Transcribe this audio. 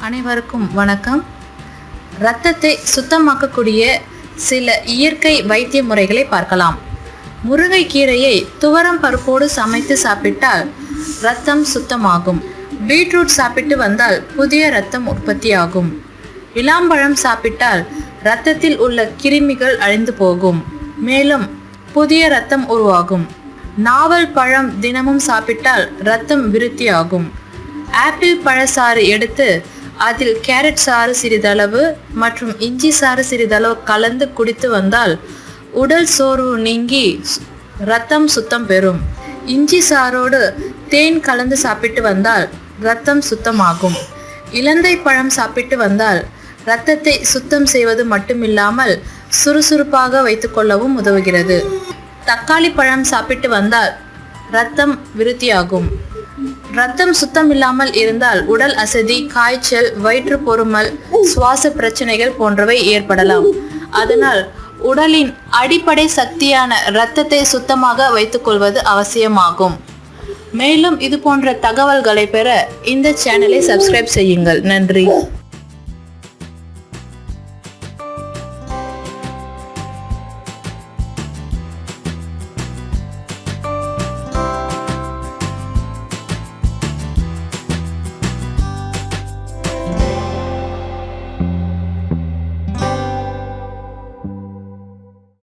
அனைவருக்கும் வணக்கம். இரத்தத்தை சுத்தமாக்கக்கூடிய சில இயற்கை வைத்திய முறைகளை பார்க்கலாம். முருங்கைக்கீரையை துவரம் பருப்போடு சமைத்து சாப்பிட்டால் ரத்தம் சுத்தமாகும். பீட்ரூட் சாப்பிட்டு வந்தால் புதிய ரத்தம் உற்பத்தியாகும். இளாம்பழம் சாப்பிட்டால் இரத்தத்தில் உள்ள கிருமிகள் அழிந்து போகும். மேலும் புதிய ரத்தம் உருவாகும். நாவல் பழம் தினமும் சாப்பிட்டால் ரத்தம் விருத்தியாகும். ஆப்பிள் பழச்சாறு எடுத்து அதில் கேரட் சாறு சிறிதளவு மற்றும் இஞ்சி சாறு சிறிதளவு கலந்து குடித்து வந்தால் உடல் சோர்வு நீங்கி ரத்தம் சுத்தம் பெறும். இஞ்சி சாரோடு தேன் கலந்து சாப்பிட்டு வந்தால் ரத்தம் சுத்தமாகும். இலந்தை பழம் சாப்பிட்டு வந்தால் ரத்தத்தை சுத்தம் செய்வது மட்டுமில்லாமல் சுறுசுறுப்பாக வைத்துக்கொள்ளவும் உதவுகிறது. தக்காளி பழம் சாப்பிட்டு வந்தால் ரத்தம் விருத்தியாகும். ரத்தம் சுத்தம் இல்லாமல் இருந்தால் உடல் அசதி காய்ச்சல் வயிற்று பொறுமல் சுவாச பிரச்சனைகள் போன்றவை ஏற்படலாம். அதனால் உடலின் அடிப்படை சக்தியான இரத்தத்தை சுத்தமாக வைத்துக்கொள்வது அவசியமாகும். மேலும் இது போன்ற தகவல்களை பெற இந்த சேனலை சப்ஸ்கிரைப் செய்யுங்கள். நன்றி.